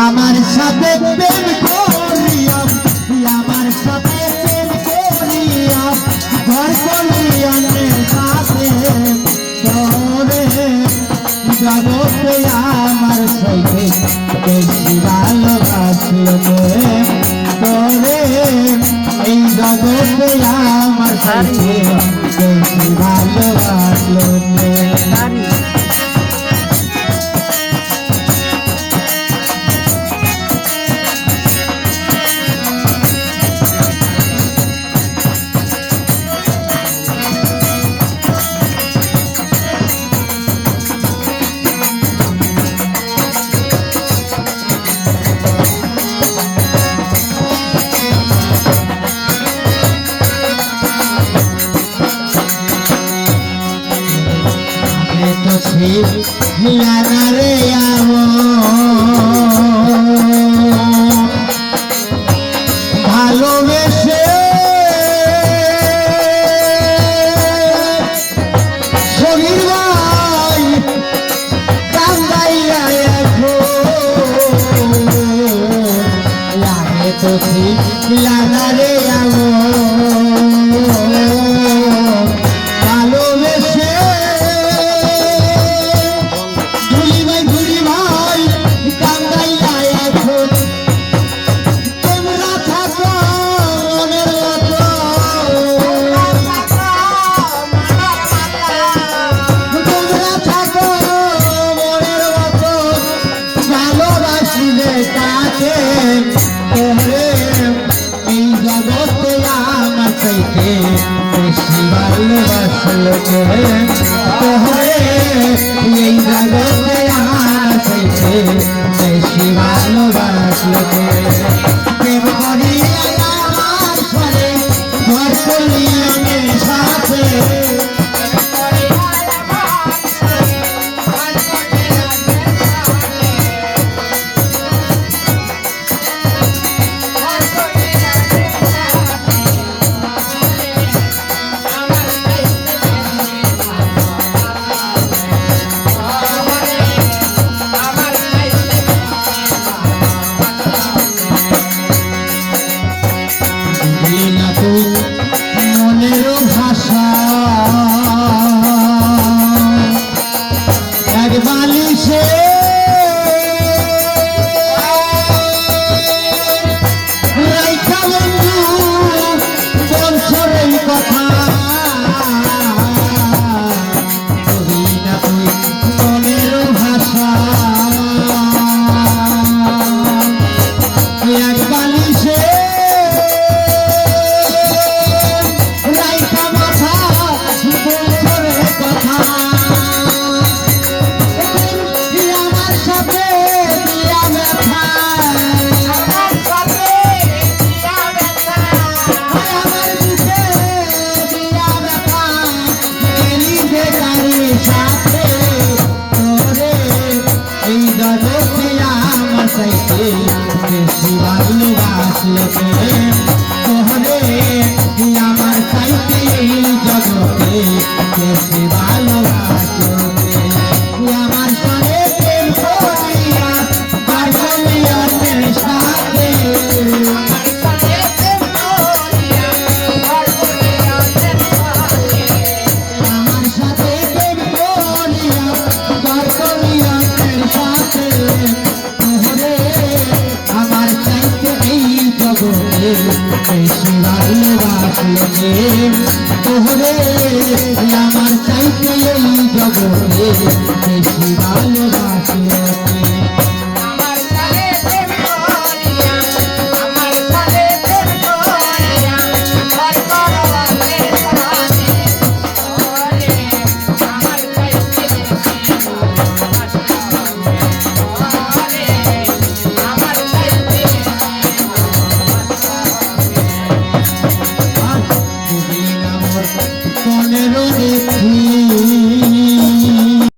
আমার সাথে প্রেম করিয়া, আমার সাথে প্রেম করিয়া, ঘর করিয়া সাথে তোরে জগতে আমার সাথে বেশি ভালোবাসলো তোরে এই জগতে ভালোবাসলো তো ছিল হিয়ানা রে আমো ভালোবেসে শরীর ভাই কান্দাইয়া লাগে তো ছিল তাকে তোরে এই জগতে আমার চাইতে বেশি ভালোবাসলো প্রেম। আমার ভালোবাসলে কৃষ্ণাই আমার চাইতে জগতে বেশি